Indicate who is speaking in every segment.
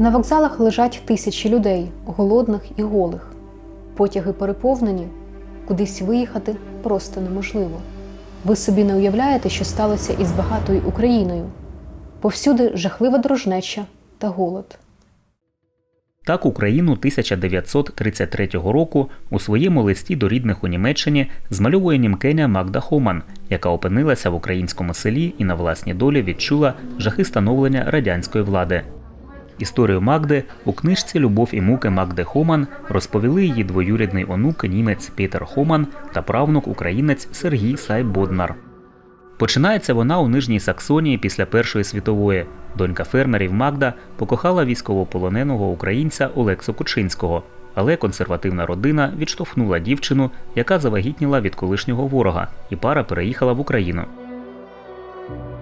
Speaker 1: На вокзалах лежать тисячі людей, голодних і голих. Потяги переповнені, кудись виїхати просто неможливо. Ви собі не уявляєте, що сталося із багатою Україною. Повсюди жахлива дрожнеча та голод.
Speaker 2: Так Україну 1933 року у своєму листі до рідних у Німеччині змальовує німкеня Магда Хоман, яка опинилася в українському селі і на власні долі відчула жахи становлення радянської влади. Історію Магди у книжці Любов і муки Магди Хоман розповіли її двоюрідний онук німець Пітер Хоман та правнук українець Сергій Сайбоднар. Починається вона у Нижній Саксонії після Першої світової. Донька фермерів Магда покохала військовополоненого українця Олексу Кучинського, але консервативна родина відштовхнула дівчину, яка завагітніла від колишнього ворога, і пара переїхала в Україну.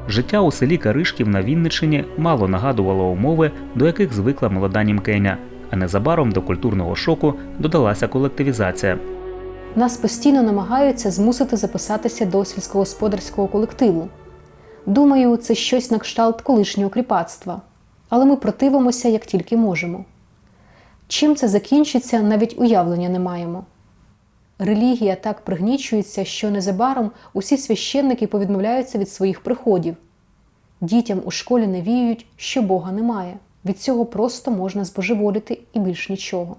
Speaker 2: Життя у селі Каришків на Вінниччині мало нагадувало умови, до яких звикла молода німкеня, а незабаром до культурного шоку додалася колективізація.
Speaker 1: Нас постійно намагаються змусити записатися до сільськогосподарського колективу. Думаю, це щось на кшталт колишнього кріпацтва, але ми противимося як тільки можемо. Чим це закінчиться, навіть уявлення не маємо. Релігія так пригнічується, що незабаром усі священники повідмовляються від своїх приходів. Дітям у школі навіюють, що Бога немає. Від цього просто можна збожеволіти і більш нічого.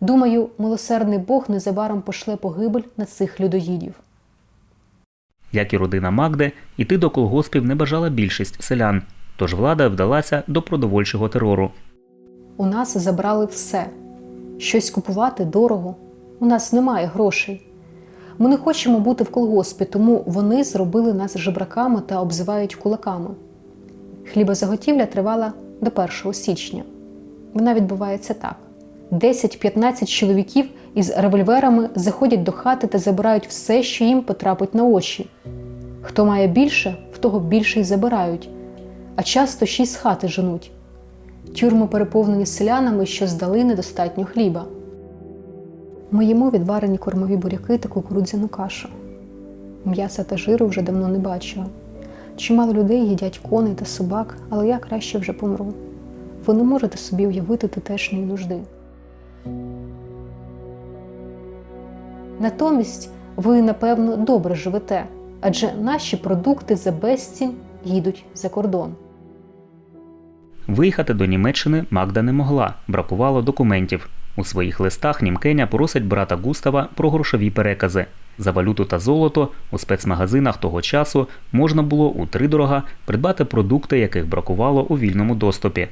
Speaker 1: Думаю, милосердний Бог незабаром пошле погибель на цих людоїдів.
Speaker 2: Як і родина Магди, іти до колгоспів не бажала більшість селян, тож влада вдалася до продовольчого терору.
Speaker 1: У нас забрали все. Щось купувати дорого. У нас немає грошей. Ми не хочемо бути в колгоспі, тому вони зробили нас жебраками та обзивають кулаками. Хлібозаготівля тривала до 1 січня. Вона відбувається так: 10-15 чоловіків із револьверами заходять до хати та забирають все, що їм потрапить на очі. Хто має більше, в того більше й забирають, а часто ще й з хати женуть. Тюрми переповнені селянами, що здали недостатньо хліба. Ми їмо відварені кормові буряки та кукурудзяну кашу. М'яса та жиру вже давно не бачила. Чимало людей їдять коней та собак, але я краще вже помру. Ви не можете собі уявити тутешньої нужди. Натомість ви, напевно, добре живете, адже наші продукти за безцінь їдуть за кордон.
Speaker 2: Виїхати до Німеччини Магда не могла, бракувало документів. У своїх листах Німкеня просить брата Густава про грошові перекази. За валюту та золото у спецмагазинах того часу можна було утридорога придбати продукти, яких бракувало у вільному доступі.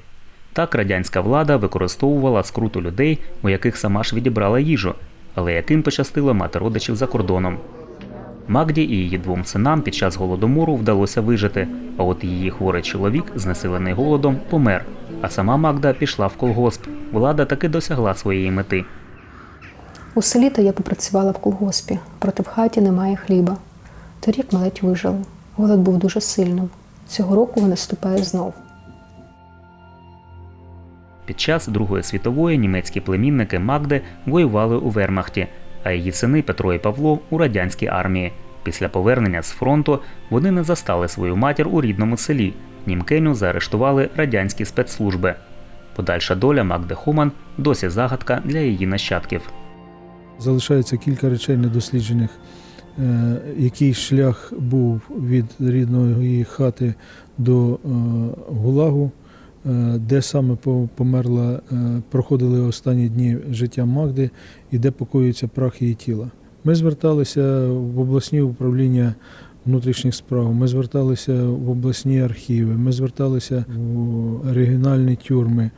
Speaker 2: Так радянська влада використовувала скруту людей, у яких сама ж відібрала їжу, але яким пощастило мати родичів за кордоном. Магді і її двом синам під час голодомору вдалося вижити, а от її хворий чоловік, знесилений голодом, помер. А сама Магда пішла в колгосп. Влада таки досягла своєї мети.
Speaker 1: У селі то я попрацювала в колгоспі, проте в хаті немає хліба. Торік ми ледь вижили. Голод був дуже сильним. Цього року він наступає знов.
Speaker 2: Під час Другої світової німецькі племінники Магди воювали у Вермахті, а її сини Петро і Павло у радянській армії. Після повернення з фронту вони не застали свою матір у рідному селі. Німкеню заарештували радянські спецслужби. Подальша доля Магди Хуман досі загадка для її нащадків.
Speaker 3: Залишається кілька речей недосліджених. Е, Який шлях був від рідної хати до е, Гулагу, е, де саме померла, проходили останні дні життя Магди і де покоюється прах її тіла. Ми зверталися в обласні управління внутрішніх справ, ми зверталися в обласні архіви, ми зверталися в регіональні тюрми,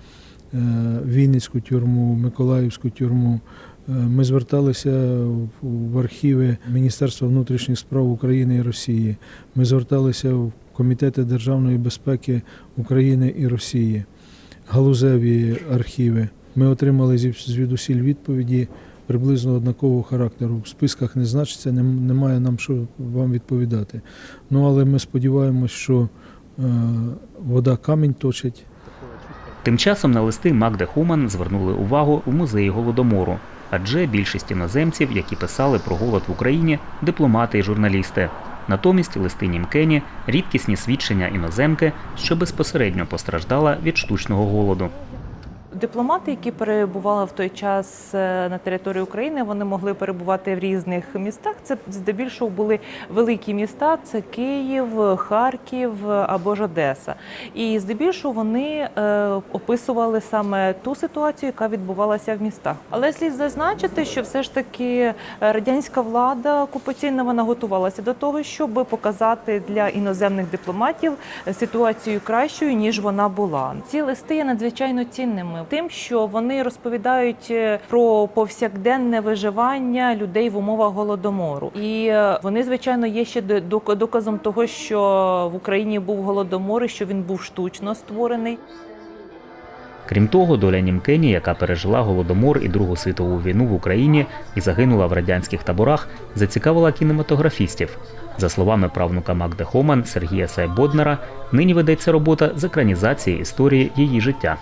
Speaker 3: е, Вінницьку тюрму, Миколаївську тюрму. Е, Ми зверталися в- архіви Міністерства внутрішніх справ України і Росії. Ми зверталися в комітети державної безпеки України і Росії, галузеві архіви. Ми отримали звідусіль відповіді приблизно однакового характеру. В списках не значиться, немає нам що вам відповідати. Ну але ми сподіваємось, що е, вода камінь точить.
Speaker 2: Тим часом на листи Магди Хуман звернули увагу в музеї голодомору, адже більшість іноземців, які писали про голод в Україні, дипломати і журналісти. Натомість листи Німкені рідкісні свідчення іноземки, що безпосередньо постраждала від штучного голоду.
Speaker 4: Дипломати, які перебували в той час е, на території України, вони могли перебувати в різних містах. Це здебільшого були великі міста: це Київ, Харків або ж Одеса. І здебільшого вони е, описували саме ту ситуацію, яка відбувалася в містах. Але слід зазначити, що все ж таки радянська влада окупаційна вона готувалася до того, щоб показати для іноземних дипломатів ситуацію кращою ніж вона була. Ці листи є надзвичайно цінними тим, що вони розповідають е, про повсякденне виживання людей в умовах голодомору, і е, вони, звичайно, є ще доказом того, що в Україні був голодомор, і що він був штучно створений.
Speaker 2: Крім того, доля Німкені, яка пережила голодомор і Другу світову війну в Україні і загинула в радянських таборах, зацікавила кінематографістів. За словами правнука Магди Хоман Сергія Сайбоднера, нині ведеться робота з екранізації історії її життя.